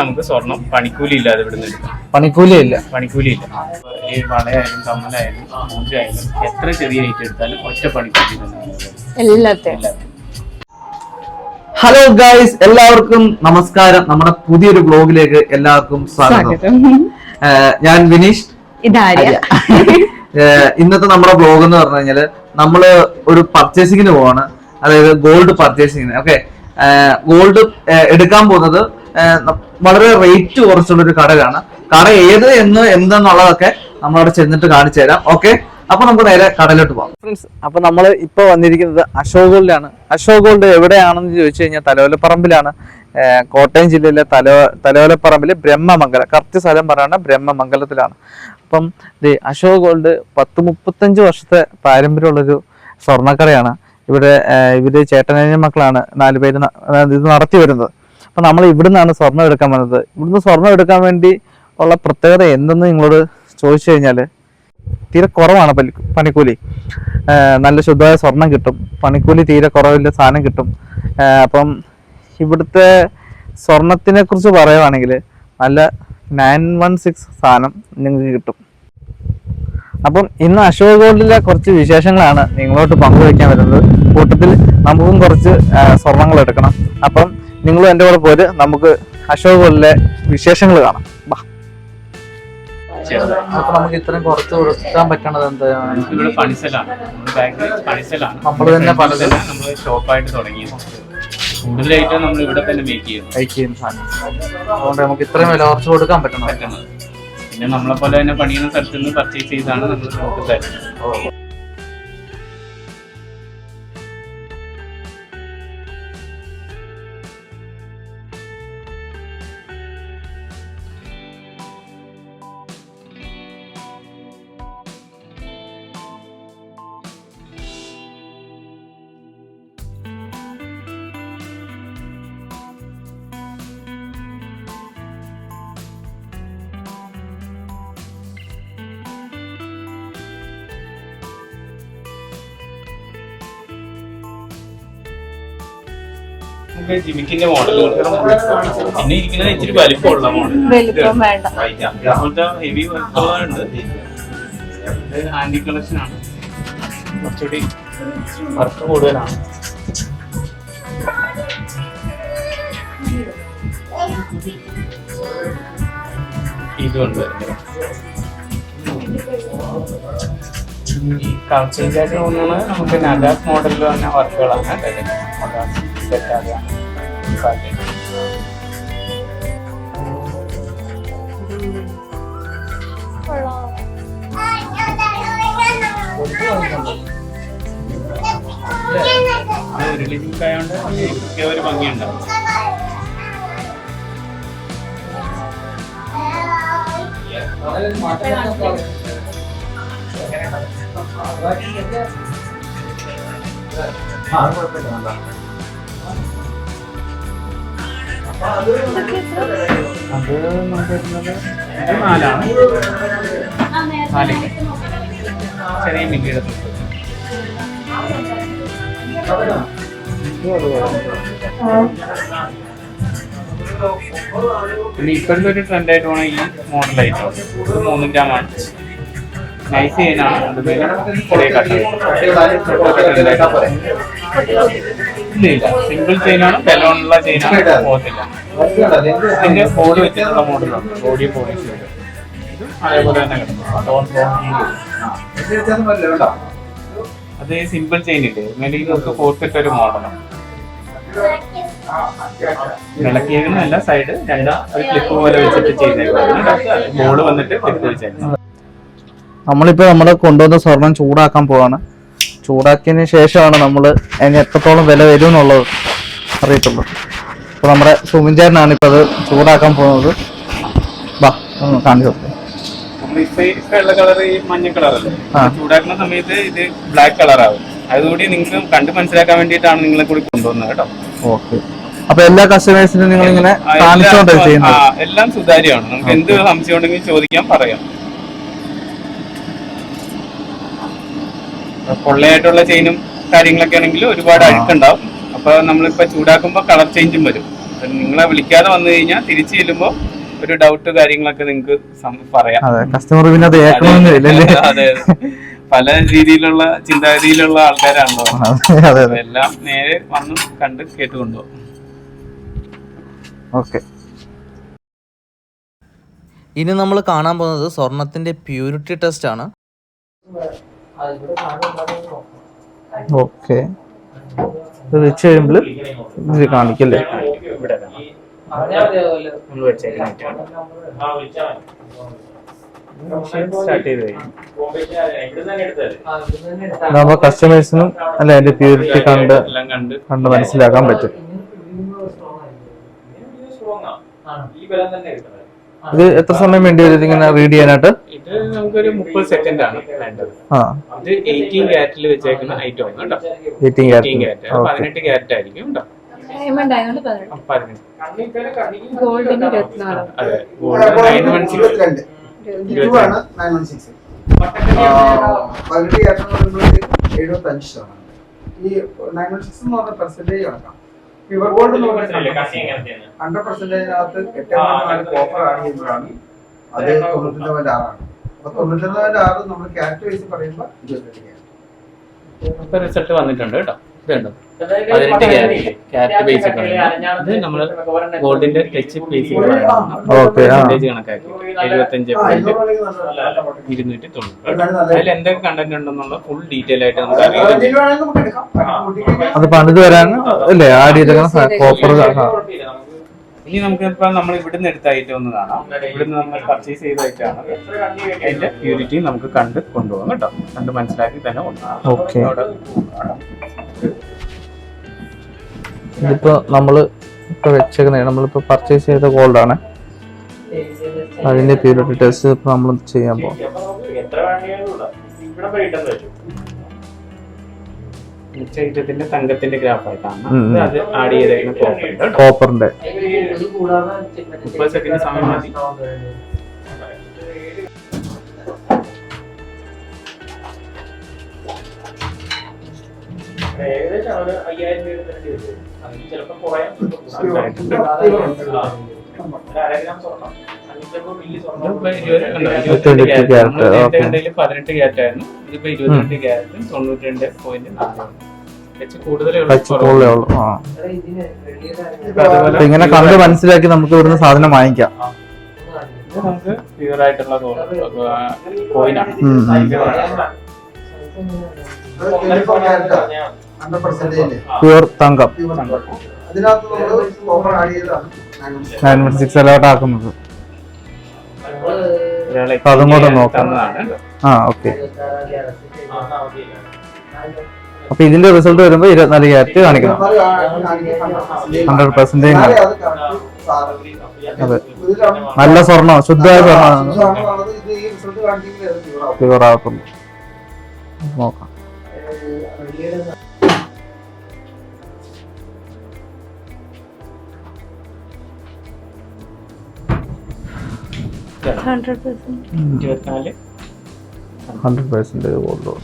നമുക്ക് സ്വർണം പണിക്കൂലി ഇല്ലാതെ ഇവിടുന്ന് എടുക്കാം. പണിക്കൂലി ഇല്ല പണിക്കൂലി ഇല്ല ഈ വളയായാലും കമ്മലായാലും മോതിരായാലും എത്ര ചെറിയ ഐറ്റം എടുത്താലും ഒറ്റ പണിക്കൂലി എല്ലാത്തിനും. ഹലോ ഗായ്സ് എല്ലാവർക്കും നമസ്കാരം. നമ്മുടെ പുതിയൊരു ബ്ലോഗിലേക്ക് എല്ലാവർക്കും സ്വാഗതം. ഞാൻ വിനീഷ്. ഇതാര്യ ഇന്നത്തെ നമ്മുടെ ബ്ലോഗ് എന്ന് പറഞ്ഞു കഴിഞ്ഞാൽ നമ്മൾ ഒരു പർച്ചേസിങ്ങിന് പോവാണ്. അതായത് ഗോൾഡ് പർച്ചേസിങ്ങിന് ഓക്കെ ഗോൾഡ് എടുക്കാൻ പോകുന്നത് വളരെ റേറ്റ് കുറച്ചുള്ള ഒരു കടയാണ്. കട ഏത് എന്ന് എന്തെന്നുള്ളതൊക്കെ നമ്മളവിടെ ചെന്നിട്ട് കാണിച്ചു തരാം. ഓക്കെ അപ്പൊ നമുക്ക് നേരെ കടയിലോട്ട് പോകാം ഫ്രണ്ട്സ് അപ്പൊ നമ്മൾ ഇപ്പൊ വന്നിരിക്കുന്നത് അശോക് ഗോൾഡിലാണ് അശോക് ഗോൾഡ് എവിടെയാണെന്ന് ചോദിച്ചു കഴിഞ്ഞാൽ തലവലപ്പറമ്പിലാണ് കോട്ടയം ജില്ലയിലെ തല തലയോലപ്പറമ്പിൽ ബ്രഹ്മമംഗലം. കറക്റ്റ് സ്ഥലം പറയുന്നത് ബ്രഹ്മമംഗലത്തിലാണ്. അപ്പം ദേ അശോക് ഗോൾഡ് പത്ത് മുപ്പത്തഞ്ച് വർഷത്തെ പാരമ്പര്യമുള്ളൊരു സ്വർണക്കടയാണ്. ഇവിടെ ഇവർ ചേട്ടനും മക്കളാണ് നാല് പേര് ഇത് നടത്തി വരുന്നത്. അപ്പൊ നമ്മൾ ഇവിടുന്നാണ് സ്വർണം എടുക്കാൻ വന്നത്. ഇവിടുന്ന് സ്വർണം എടുക്കാൻ വേണ്ടി ഉള്ള പ്രത്യേകത എന്തെന്ന് നിങ്ങളോട് ചോദിച്ചു കഴിഞ്ഞാൽ തീരെ കുറവാണ് പണിക്കൂലി. നല്ല ശുദ്ധമായ സ്വർണം കിട്ടും. പണിക്കൂലി തീരെ കുറവില്ല സാധനം കിട്ടും. അപ്പം ഇവിടുത്തെ സ്വർണത്തിനെ കുറിച്ച് പറയുവാണെങ്കിൽ നല്ല നയൻ വൺ സിക്സ് സാധനം നിങ്ങൾക്ക് കിട്ടും. അപ്പം ഇന്ന് അശോക് ഗോൾഡിലെ കുറച്ച് വിശേഷങ്ങളാണ് നിങ്ങളോട്ട് പങ്കുവയ്ക്കാൻ വരുന്നത്. കൂട്ടത്തിൽ നമുക്കും കുറച്ച് സ്വർണങ്ങൾ എടുക്കണം. അപ്പം നിങ്ങളും എന്റെ കൂടെ പോര്. നമുക്ക് അശോക് പോലെ വിശേഷങ്ങൾ കാണാം. ബാ. അപ്പൊ നമുക്ക് ഇത്രയും കുറച്ച് കൊടുക്കാൻ പറ്റണത് എന്താ? നമുക്ക് ഇവിടെ പണിസലാണ്. നമ്മുടെ ബാങ്കിൽ പണിസലാണ്. നമ്മൾ തന്നെ നമ്മൾ ഷോപ്പായിട്ട് കൂടുതലായിട്ടും നമ്മൾ ഇവിടെ തന്നെ മേക്ക് ചെയ്യും കൈക്ക് ചെയ്യുന്ന സാധനം. അതുകൊണ്ട് നമുക്ക് ഇത്രയും വില കുറച്ച് കൊടുക്കാൻ പറ്റണം പറ്റണം പിന്നെ നമ്മളെ പോലെ തന്നെ പണിയുന്ന സ്ഥലത്ത് നിന്ന് പർച്ചേസ് ചെയ്താണ് നമ്മൾ നമുക്ക് തരുന്നത്. നമുക്ക് ജിമിക്കിന്റെ മോഡലുകൾ പിന്നെ ഇരിക്കുന്നത് ഇച്ചിരി വലിപ്പമുള്ള മോഡൽ വലിപ്പം വേണ്ട. ഹെവി വർക്കുകളുണ്ട് ആന്റി കളക്ഷൻ ആണ്. കുറച്ചുകൂടി വർക്ക് കൂടുതലാണ്. ഇതുണ്ട്. ഈ കളർ ചേഞ്ച് ആയിട്ട് തോന്നുന്നത് നമുക്ക് നഗാസ് മോഡലിൽ തന്നെ വർക്കുകളാണ് സെറ്റാകുക ഒരു ലിമിറ്റ് ആയതുകൊണ്ട് പ്രത്യേക ഒരു ഭംഗിയുണ്ടാവും അത് നമുക്ക് വരുന്നത് നാലാണ് നാല് ചെറിയ മില്ലിയുടെ തൊട്ട് പിന്നെ ഇപ്പോഴത്തെ ഒരു ട്രെൻഡ് ആയിട്ട് പോണ ഈ മോഡൽ ഐറ്റം ഇത് മൂന്ന് ഗ്രാം ആണ് നൈസ് ചെയ്യാനാണ്. അതുപോലെ ചെറിയ കട്ട് ഇല്ല സിമ്പിൾ ചെയിൻ ചെയിനാണ് ബലോണുള്ള ചെയിനാണ് പോകത്തില്ല. ഇതിന്റെ ബോഡി വെച്ചിട്ടുള്ള മോഡലാണ് ബോഡി പോളിഷ് ചെയ്ത് അതേപോലെ തന്നെ കിടക്കും. അത് സിമ്പിൾ ചെയിൻ ഇല്ലേ? മേലെ നമുക്ക് കോർത്തിട്ട് ഒരു മോഡലാണ് വിളക്കിയേക്കുന്നല്ല സൈഡ് രണ്ടാ ഒരു ക്ലിപ്പ് പോലെ വെച്ചിട്ട് ചെയ്തേക്കുന്നത് ബോർഡ് വന്നിട്ട് ക്ലിപ്പ് വെച്ചായിരുന്നു നമ്മളിപ്പോ നമ്മൾ കൊണ്ടുവന്ന സ്വർണം ചൂടാക്കാൻ പോവാണ്. ചൂടാക്കിയതിന് ശേഷമാണ് നമ്മൾ അതിന് എത്രത്തോളം വില വരും എന്നുള്ളത് അറിയത്തുള്ളൂ. അപ്പൊ നമ്മുടെ സുമിൻ ഇപ്പോൾ ഇപ്പൊ അത് ചൂടാക്കാൻ പോകുന്നത്. ബാ ഒന്ന് കാണിച്ചു മഞ്ഞ കളറല്ലേ ചൂടാക്കുന്ന സമയത്ത് ഇത് ബ്ലാക്ക് കളർ ആവും. അതുകൂടി നിങ്ങൾക്ക് കണ്ട് മനസ്സിലാക്കാൻ വേണ്ടിയിട്ടാണ് നിങ്ങളെ കൂടി കൊണ്ടുവന്നത് കേട്ടോ. ഓക്കെ. അപ്പൊ എല്ലാ കസ്റ്റമേഴ്സിനും നിങ്ങൾ ഇങ്ങനെ എല്ലാം- ചെയ്യുന്നത്? എല്ലാം സുതാര്യമാണ്. നമുക്ക് എന്ത് സംശയം ഉണ്ടെങ്കിൽ ചോദിക്കാം പറയാം. പൊള്ളയായിട്ടുള്ള ചെയിനും കാര്യങ്ങളൊക്കെ ആണെങ്കിൽ ഒരുപാട് അഴുക്കുണ്ടാവും. അപ്പൊ നമ്മളിപ്പോ ചൂടാക്കുമ്പോ കളർ ചേഞ്ചും വരും. നിങ്ങളെ വിളിക്കാതെ വന്നു കഴിഞ്ഞാൽ തിരിച്ചു ചെല്ലുമ്പോൾ ഒരു ഡൗട്ട് കാര്യങ്ങളൊക്കെ നിങ്ങൾക്ക് പറയാം. അതെ കസ്റ്റമർ പിന്നെ അത്. പല രീതിയിലുള്ള ചിന്താഗതിയിലുള്ള ആൾക്കാരാണല്ലോ. അതെ അതെ എല്ലാം നേരെ വന്ന് കണ്ട് കേട്ടുകൊണ്ടുപോകും ഓക്കെ. ഇനി നമ്മൾ കാണാൻ പോകുന്നത് സ്വർണത്തിന്റെ പ്യൂരിറ്റി ടെസ്റ്റ് ആണ്. ഓക്കെ. ഇത് വെച്ച് കഴിയുമ്പോൾ ഇത് കാണിക്കല്ലേ? ഇതാകുമ്പോ കസ്റ്റമേഴ്സിനും അല്ലെ അതിന്റെ പ്യൂരിറ്റി കണ്ട് കണ്ട് മനസ്സിലാക്കാൻ പറ്റും. ഇത് എത്ര സമയം വേണ്ടി വരും ഇതിങ്ങനെ റീഡ് ചെയ്യാനായിട്ട്? ഇത് നമുക്കൊരു മുപ്പത് സെക്കൻഡ് ആണ് വേണ്ടത്. ആ. ഇത് എയ്റ്റീൻ ക്യാരറ്റിൽ വെച്ചേക്കുന്ന ഐറ്റം ആണ് കേട്ടോ എയ്റ്റീൻ എയ്റ്റീൻ ക്യാരറ്റ് ഓക്കെ പതിനെട്ട് ക്യാരറ്റ് ആയിരിക്കും കേട്ടോ ഡയമണ്ട് ആയതുകൊണ്ട് പതിനെട്ട്. ആ, പതിനെട്ട്. ഗോൾഡിന് ഇരുപത്തിനാല് അതെ. ഗോൾഡ് നയൻ വൺ സിക്സ് ഇരുപത്തിരണ്ട്. ഇതുമാണ് നയൻ വൺ സിക്സ് പകുതി ഏറ്റവും വരുമ്പോഴത്തേക്കും എഴുപത്തി അഞ്ച് ശതമാനം ഈ നയൻ വൺ സിക്സ് എന്ന് പറഞ്ഞ പെർസെന്റേജ് കണക്കാം. പ്യുവർ ഗോൾഡ് എന്ന് പറഞ്ഞാൽ ഹൺഡ്രഡ് പെർസെന്റേജിനകത്ത് എട്ട് നാല് കോപ്പർ ആണ് ചെയ്യുന്നതാണ് അത് തൊണ്ണൂറ്റി പോയിന്റ് ആറാണ്. അപ്പൊ ആറ് നമ്മൾ വൈസ് പറയുമ്പോൾ ഇരുപത്തെട്ട് ക്യാരറ്റ് ഇപ്പൊ റിസൾട്ട് വന്നിട്ടുണ്ട് കേട്ടോ. ഇതുണ്ട് പതിനെട്ട് ക്യാരറ്റ് ക്യാരറ്റ് ബേസ് ഇത് നമ്മൾ ഗോൾഡിന്റെ ടച്ച് ബേസ് കണക്കാക്കി. എഴുപത്തഞ്ച് പോയിന്റ്. ഇരുന്നൂറ്റി തൊണ്ണൂറ്. അതിൽ എന്തൊക്കെ കണ്ടന്റ് ഉണ്ടെന്നുള്ള ഫുൾ ഡീറ്റെയിൽ ആയിട്ട് നമുക്ക് അതിൽ അറിയാം. വേണമെങ്കിൽ നമുക്ക് എടുക്കാം. അത് പണിത് വരാൻ അല്ലേ? ആ ചെയ്തേക്കുന്ന കോപ്പർ ഇനി നമുക്ക് ഇപ്പൊ നമ്മൾ ഇവിടുന്ന് എടുത്ത ഐറ്റം ഒന്ന് കാണാം. ഇവിടുന്ന് നമ്മൾ പർച്ചേസ് ചെയ്ത ഐറ്റമാണ് അതിന്റെ പ്യൂരിറ്റി നമുക്ക് കണ്ട് കൊണ്ടുപോകാം കേട്ടോ. കണ്ട് മനസ്സിലാക്കി തന്നെ കൊണ്ടുപോകാം. കാണാം. ഇതിപ്പോ നമ്മൾ ഇപ്പൊ വെച്ചേക്കുന്ന നമ്മളിപ്പോ പർച്ചേസ് ചെയ്ത ഗോൾഡ് ആണ്. അതിന്റെ പ്യൂരിറ്റി ടെസ്റ്റ് ഇപ്പൊ നമ്മൾ ചെയ്യാൻ പോകും ഐറ്റത്തിന്റെ തങ്കത്തിന്റെ ഗ്രാഫ് ആയിട്ടാണ്. അത് ആഡ് ചെയ്തേക്കുന്ന കോപ്പറിന്റെ മുപ്പത് സെക്കൻഡ് സമയം മതി. ഏകദേശം ഇരുപത് അയ്യായിരം രൂപ ഇരുപത്തിരണ്ട് ക്യാരറ്റ്. പതിനെട്ട് ക്യാരറ്റ് ആയിരുന്നു. ഇതിപ്പോ ഇരുപത്തിരണ്ട് ക്യാരറ്റ് തൊണ്ണൂറ്റി രണ്ട് പോയിന്റ് നാല് ഇങ്ങനെ കണ്ട് മനസ്സിലാക്കി നമുക്ക് ഇവിടുന്ന് സാധനം വാങ്ങിക്കാം. ഇത് നമുക്ക് പ്യൂർ ആയിട്ടുള്ള കോയിനാണ് ഉം, ഉം. അത് 24 ക്യാരറ്റ് ഹൺഡ്രഡ് പെർസെന്റേജ്. പ്യൂർ തങ്കം. അതിനകത്ത് നമ്മൾ ആഡ് ചെയ്തതാണ്. നയൻ വൺ സിക്സ് അലോട്ട് ആക്കുന്നത്. അപ്പൊ അതും കൂടെ നോക്കാം. ആ ഓക്കെ. അപ്പൊ ഇതിന്റെ റിസൾട്ട് വരുമ്പോ ഇരുപത്തിനാല് ക്യാരറ്റ് കാണിക്കണം. ഹൺഡ്രഡ് പെർസെന്റേജ് അതെ. നല്ല സ്വർണം ശുദ്ധമായ സ്വർണമാണ് പ്യൂർ ആകത്തുള്ളൂ നോക്കാം. ഇരുപത്തിനാല്. ഹൺഡ്രഡ് പെർസെന്റേജ് ഗോൾഡ്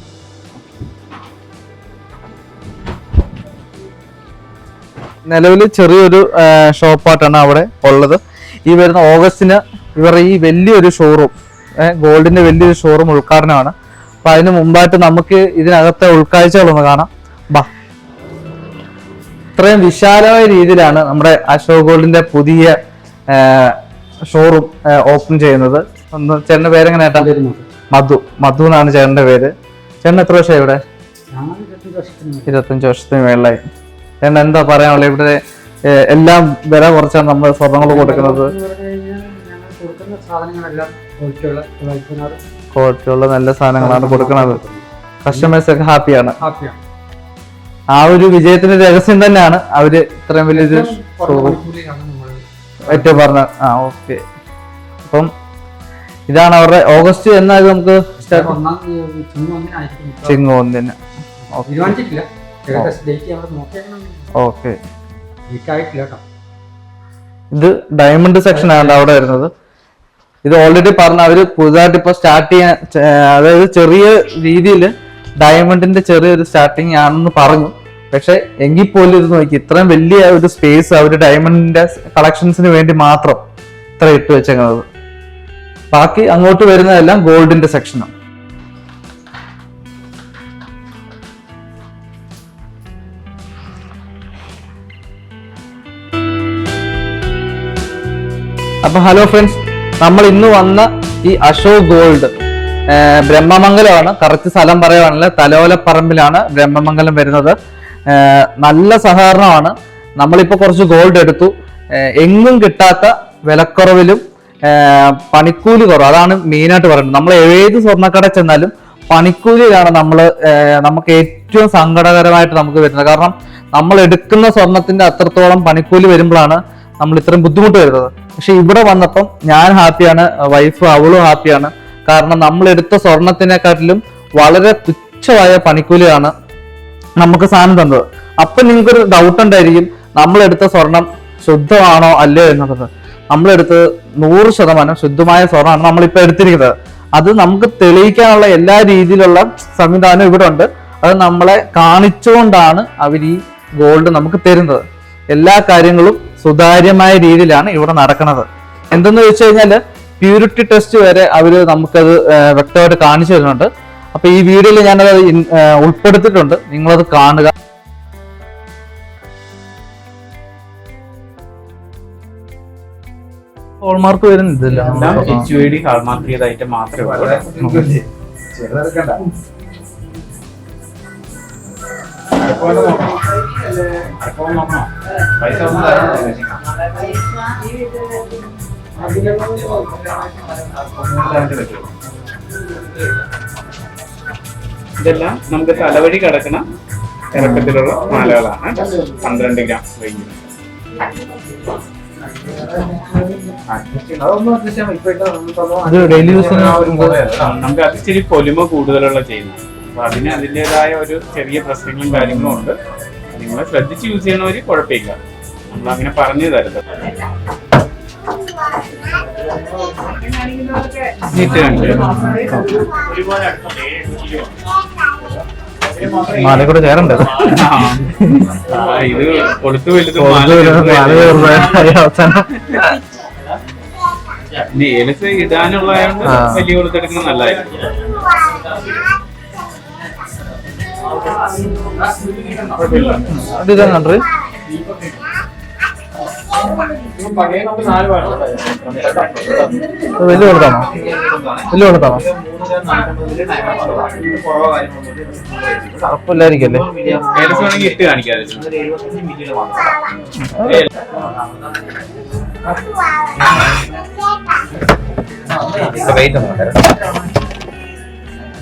നിലവിൽ ചെറിയൊരു ഷോപ്പായിട്ടാണ് അവിടെ ഉള്ളത്. ഈ വരുന്ന ഓഗസ്റ്റിന് ഇവർ ഈ വലിയൊരു ഷോറൂം ഗോൾഡിന്റെ വലിയൊരു ഷോറൂം ഉദ്ഘാടനമാണ്. അപ്പൊ അതിന് മുമ്പായിട്ട് നമുക്ക് ഇതിനകത്തെ ഉൾക്കാഴ്ചകളൊന്ന് കാണാം. ബാ. ഇത്രയും വിശാലമായ രീതിയിലാണ് നമ്മുടെ അശോക് ഗോൾഡിന്റെ പുതിയ ഷോറൂം ഓപ്പൺ ചെയ്യുന്നത്. ഒന്ന് ചേട്ടന്റെ പേരെങ്ങനെ മധു. മധു. എന്നാണ് ചേട്ടന്റെ പേര്. ചേട്ടൻ എത്ര വർഷമായി ഇവിടെ? ഇരുപത്തഞ്ച് വർഷത്തിന് മേളിലായി. ചേട്ടൻ എന്താ പറയാനുള്ളത്? ഇവിടെ എല്ലാം വില കുറച്ചാണ് നമ്മൾ സ്വർണങ്ങൾ കൊടുക്കുന്നത്. ക്വാളിറ്റിയുള്ള നല്ല സാധനങ്ങളാണ് കൊടുക്കുന്നത്. കസ്റ്റമേഴ്സ് ഒക്കെ ഹാപ്പിയാണ് ആ ഒരു വിജയത്തിന്റെ രഹസ്യം തന്നെയാണ്. അവർ ഇത്രയും വലിയൊരു ഷോറൂം ഏറ്റവും പറഞ്ഞ ആ ഓക്കെ അപ്പം ഇതാണ് അവരുടെ ഓഗസ്റ്റ് എന്നായത് നമുക്ക് ചിങ്ങം ഒന്നിന് ഓക്കെ ഇത് ഡയമണ്ട് സെക്ഷൻ ആണ് അവിടെ വരുന്നത്. ഇത് ഓൾറെഡി പറഞ്ഞ അവർ പുതുതായിട്ട് ഇപ്പൊ സ്റ്റാർട്ട് ചെയ്യാൻ അതായത് ചെറിയ രീതിയിൽ ഡയമണ്ടിന്റെ ചെറിയൊരു സ്റ്റാർട്ടിങ് ആണെന്ന് പറഞ്ഞു. പക്ഷെ എങ്കിൽ പോലും ഇത് നോക്കി ഇത്രയും വലിയ ഒരു സ്പേസ് അവർ ഡയമണ്ടിന്റെ കളക്ഷൻസിന് വേണ്ടി മാത്രം ഇത്ര ഇട്ട് വെച്ചേക്കുന്നത്. ബാക്കി അങ്ങോട്ട് വരുന്നതെല്ലാം ഗോൾഡിന്റെ സെക്ഷനാണ് അപ്പൊ ഹലോ ഫ്രണ്ട്സ് നമ്മൾ ഇന്ന് വന്ന ഈ അശോക് ഗോൾഡ് ബ്രഹ്മമംഗലമാണ്. കറക്റ്റ് സ്ഥലം പറയുവാണെങ്കിൽ തലോലപ്പറമ്പിലാണ് ബ്രഹ്മമംഗലം വരുന്നത്. നല്ല സഹകരണമാണ്. നമ്മളിപ്പോൾ കുറച്ച് ഗോൾഡ് എടുത്തു. എങ്ങും കിട്ടാത്ത വിലക്കുറവിലും പണിക്കൂലി കുറവ്. അതാണ് മെയിനായിട്ട് പറയുന്നത് നമ്മൾ ഏത് സ്വർണക്കട ചെന്നാലും പണിക്കൂലിയിലാണ് നമ്മൾ നമുക്ക് ഏറ്റവും സങ്കടകരമായിട്ട് നമുക്ക് വരുന്നത്. കാരണം നമ്മൾ എടുക്കുന്ന സ്വർണത്തിന്റെ അത്രത്തോളം പണിക്കൂലി വരുമ്പോഴാണ് നമ്മൾ ഇത്രയും ബുദ്ധിമുട്ട് വരുന്നത്. പക്ഷെ ഇവിടെ വന്നപ്പം ഞാൻ ഹാപ്പിയാണ് വൈഫ് അവളും ഹാപ്പിയാണ്. കാരണം നമ്മൾ എടുത്ത സ്വർണത്തിനെക്കാട്ടിലും വളരെ തുച്ഛമായ പണിക്കൂലിയാണ് നമുക്ക് സാധനം തന്നത്. അപ്പൊ നിങ്ങൾക്കൊരു ഡൗട്ട് ഉണ്ടായിരിക്കും നമ്മൾ എടുത്ത സ്വർണം ശുദ്ധമാണോ അല്ലയോ എന്നുള്ളത്. നമ്മളെടുത്ത് നൂറ് ശതമാനം ശുദ്ധമായ സ്വർണമാണ് നമ്മളിപ്പോൾ എടുത്തിരിക്കുന്നത്. അത് നമുക്ക് തെളിയിക്കാനുള്ള എല്ലാ രീതിയിലുള്ള സംവിധാനം ഇവിടെ ഉണ്ട്. അത് നമ്മളെ കാണിച്ചുകൊണ്ടാണ് അവർ ഈ ഗോൾഡ് നമുക്ക് തരുന്നത്. എല്ലാ കാര്യങ്ങളും സുതാര്യമായ രീതിയിലാണ് ഇവിടെ നടക്കുന്നത്. എന്തെന്ന് വെച്ച് കഴിഞ്ഞാൽ പ്യൂരിറ്റി ടെസ്റ്റ് വരെ അവർ നമുക്കത് വ്യക്തമായിട്ട് കാണിച്ചു തരുന്നുണ്ട്. അപ്പൊ ഈ വീഡിയോയിൽ ഞാനത് ഉൾപ്പെടുത്തിയിട്ടുണ്ട്. നിങ്ങളത് കാണുക. ഹോൾമാർക്ക് വരുന്നില്ല എല്ലാം എച്ച് ഐ ഡി ഹാൾമാർക്ക് ചെയ്ത ഐറ്റം മാത്രമേ പൈസ ഇതെല്ലാം നമുക്ക് തലവഴി കിടക്കുന്ന ഇറക്കത്തിലുള്ള മാലകളാണ് പന്ത്രണ്ട് ഗ്രാം യൂസിന് നമുക്ക് അത് ഇച്ചിരി പൊലിമ കൂടുതലുള്ള ചെയ്യുന്നത് അപ്പൊ അതിന് അതിന്റെതായ ഒരു ചെറിയ പ്രശ്നങ്ങളും കാര്യങ്ങളും ഉണ്ട്. നിങ്ങൾ ശ്രദ്ധിച്ച് യൂസ് ചെയ്യണവര് കുഴപ്പമില്ല. നമ്മൾ അങ്ങനെ പറഞ്ഞു തരുന്നത് മാല കൂടെ ചേരണ്ടേ ആ, ഇത് കൊടുത്തു വലുത് മാല ചെറുതായി അവസാനം ഏലസ് ഇടാനുള്ളതുകൊണ്ട്. വലിയ കൊടുത്തെടുക്കുന്നത് നല്ലതായിരിക്കും ഇതാ കണ്ടത് വലിയ വെള്ളത്താണോ? വലിയ വെള്ളത്താണോ? വേണമെങ്കിൽ ഇട്ട് കാണിക്കാതെ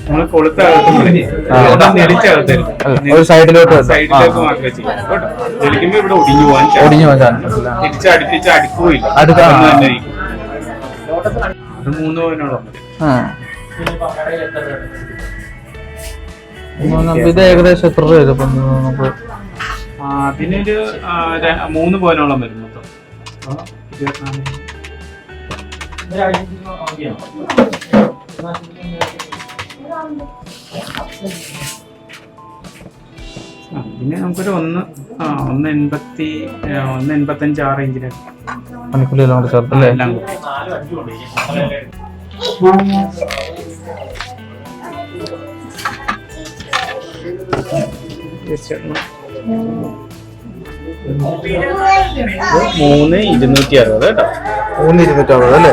നമ്മൾ. നെളിച്ചകത്തരുത് ഒരു സൈഡിലോട്ട്. സൈഡിലേക്ക്. മാത്രമേ ചെയ്യാം കേട്ടോ? തെളിക്കുമ്പോ ഇവിടെ ഒടിഞ്ഞു പോകാൻ ഒടിഞ്ഞു പോകാൻ. തിരിച്ച് അടുപ്പിച്ച് അടുക്കുകയില്ല. ഇത് മൂന്ന് പവനോളം ഇത് ഏകദേശം എത്ര രൂപ വരും? നമുക്ക് അതിനൊരു മൂന്ന് പവനോളം വരും മൊത്തം ഇരുപത്തിനാല്. ഇതിന് നമുക്കൊരു ഒന്ന് ആ ഒന്ന് എൺപത്തി ആ, ഒന്ന് എൺപത്തഞ്ച് ആ റേഞ്ചിലൊക്കെ പണിക്കൂലി എല്ലാം കൂടെ ചേർത്തല്ലേ എല്ലാം കൂടി. Just ഒന്ന്. ഇത് മൂന്ന് ഇരുന്നൂറ്റി അറുപത് കേട്ടോ. മൂന്ന് ഇരുന്നൂറ്റി അറുപത് അല്ലേ?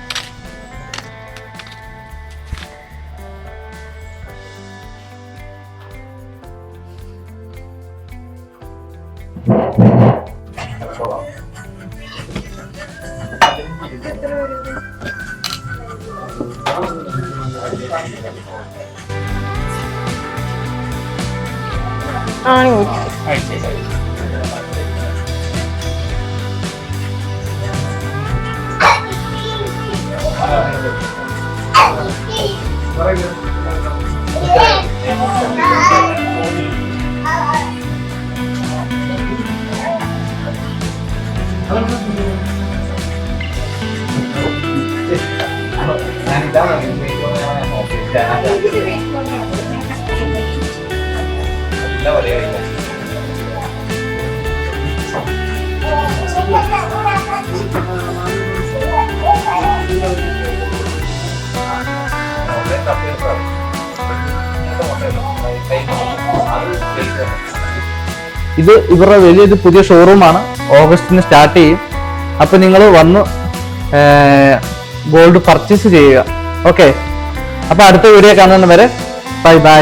Nah, kita nggak bisa mau beda. ഇത് ഇവരുടെ വലിയൊരു പുതിയ ഷോറൂമാണ് ഓഗസ്റ്റിന് സ്റ്റാർട്ട് ചെയ്യും. അപ്പം നിങ്ങൾ വന്ന് ഗോൾഡ് പർച്ചേസ് ചെയ്യുക. ഓക്കെ അപ്പോൾ അടുത്ത വീഡിയോ കാണുന്നവരെ ബൈ ബൈ